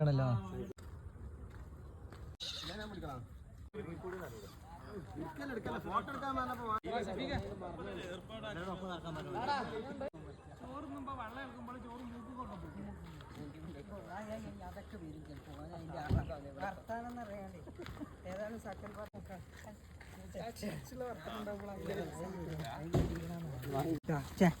ആണല്ലോ. അതൊക്കെ വരും ചിലപ്പോ വർത്താനം എന്നറിയാണ്ട് ഏതാണ് സക്കൽ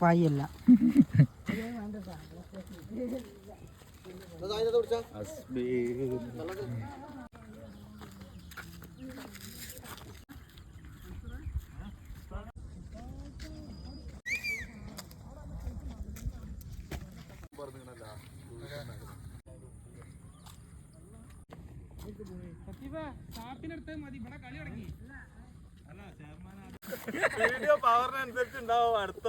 പായല്ല വീഡിയോ പവറിനനുസരിച്ച് ഉണ്ടാവും. അടുത്ത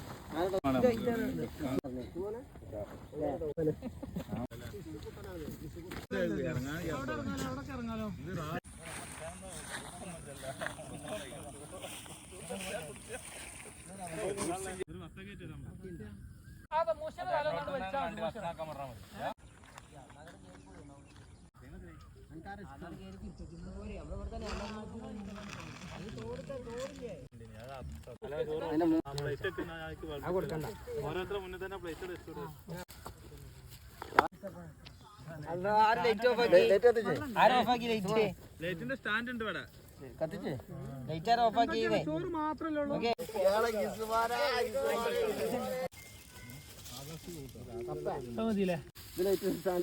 അതെ മോശം കാലം കൊണ്ട് വലിച്ചാൽ മോശം ഓരോരുത്തർ മുന്നേ തന്നെ പ്ലേറ്റ് ലൈറ്റിന്റെ സ്റ്റാൻഡ് ഉണ്ട് ഇവിടെ അച്ചാറിന് കൂട്ടാൻ മാത്രം ഉണ്ടാ ജാബറ അല്ല കൊടുത്താ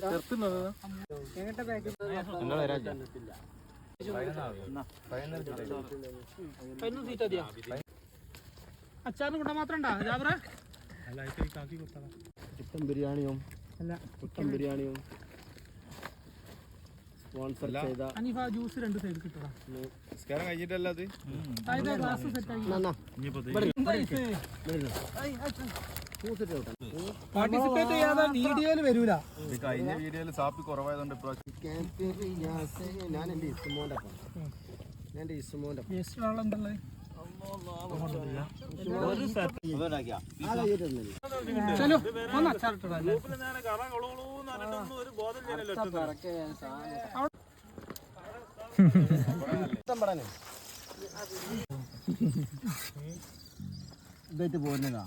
ചിക്കൻ ബിരിയാണിയും ചിക്കൻ ബിരിയാണിയും സ്പോൺസർ ചെയ്ത അനീഫ ജ്യൂസ് രണ്ട് സൈഡ് കിട്ടണം കഴിഞ്ഞിട്ടല്ല അത്? ഗ്ലാസ് സെറ്റ് ആക്കി. ഇനിയിപ്പോ പാർട്ടിസിപ്പേറ്റ് ചെയ്യാതെ വീഡിയോയിൽ വരൂല. കഴിഞ്ഞ വീഡിയോയിൽ സാപ്പി കുറവായതുകൊണ്ട് ഇപ്രാവശ്യം ഞാൻ ഞാൻ ചലോ ഒരു ബോധം ഇതായിട്ട് പോരുന്നതാ.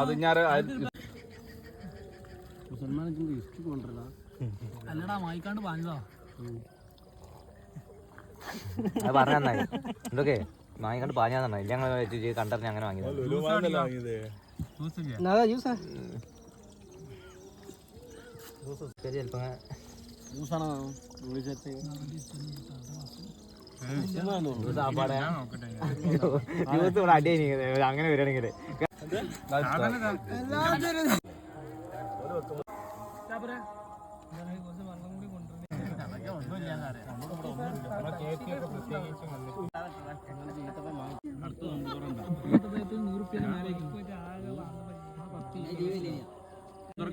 അത് ഞാൻ എന്തൊക്കെ? വാങ്ങിക്കാണ്ട് പാഞ്ഞാന്നാ ഇല്ല ഞങ്ങൾ കണ്ടറിഞ്ഞ് അങ്ങനെ വാങ്ങിയത്? ഇവിടെ അടി അങ്ങനെ വരികയാണെങ്കിൽ ജാബറ കുറച്ച് വെള്ളം കൂടി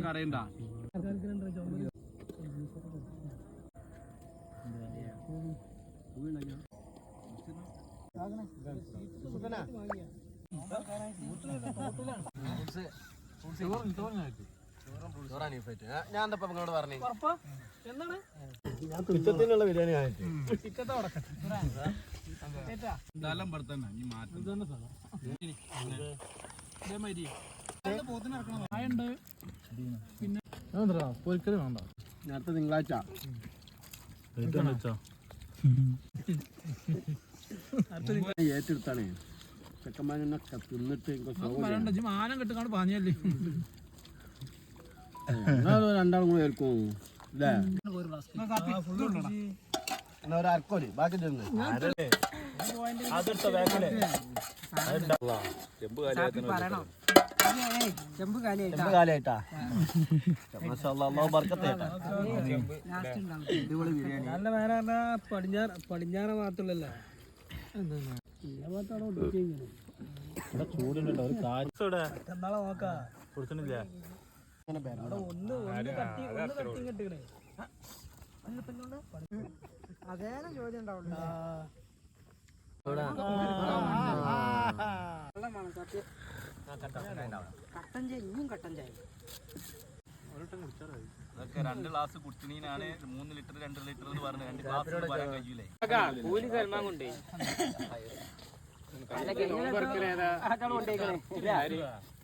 അറിയണ്ട ഞാൻ എന്താ നിങ്ങളോട് പറഞ്ഞു കുറ്റത്തിനുള്ള ബിരിയാണി ആയിട്ട് സ്ഥലം തന്നെ മാറ്റം സ്ഥലം ഇതേമാതിരി ആയുണ്ട് പിന്നെ പൊരിക്കൽ വേണ്ട നേരത്തെ തിങ്കളാഴ്ച ഏറ്റെടുത്താണ്. ചെക്കന്മാരൊക്കെ തിന്നിട്ട് മാനം കെട്ടുകാണ്ട് പാഞ്ഞല്ലേ രണ്ടാളും കൂടെ കേൾക്കും അല്ലേ എന്നാ ഒരു അരക്കോൽ ബാക്കി തിന്ന്. പറയണോ ഏയ്, ചെമ്പ് കാലിയായിട്ടാ ചെമ്പ് ഉണ്ടാവും നല്ല വേറെ പടിഞ്ഞാറ് പടിഞ്ഞാറ് ഭാഗത്തുള്ളല്ലേ എന്നാളെ നോക്കാം കൊടുക്കണില്ല ഒന്ന് ഒന്ന് കട്ടി ഒന്ന് കട്ടി കെട്ടിക്കണേ അതേനെ ചോദ്യം ഉണ്ടാവുള്ളൂ വെള്ളമാണ് സത്യം കട്ടൻ ചായ ഇനിയും കട്ടൻ ചായ. രണ്ട് ഗ്ലാസ് കുടിച്ചിനാണ് മൂന്ന് ലിറ്റർ രണ്ട് ലിറ്റർ എന്ന് പറഞ്ഞു രണ്ട് ഗ്ലാസ് പറയാൻ കഴിയൂലേ? കൂലി സൽമാൻ കൊണ്ടേ.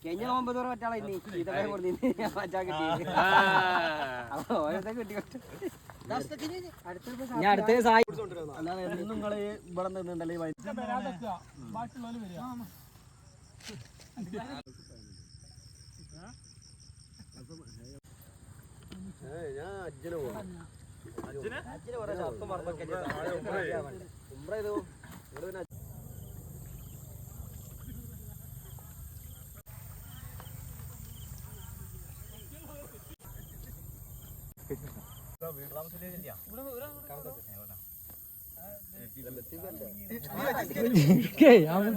കഴിഞ്ഞ ഒമ്പത് പേർ മറ്റാളെ ഇനി ഇതൊക്കെ കൊടുത്തു മറ്റാ കിട്ടി ഓരോരുത്തർ കിട്ടി ഞാൻ അടുത്ത സായി അല്ലാതെ എന്നും നിങ്ങൾ ഇവിടെ നിന്നുണ്ടല്ലേ ഏയ് ഞാൻ അജ്ജന് പോകും ഉംറ ചെയ്തു നിങ്ങൾ പിന്നെ ഞാൻ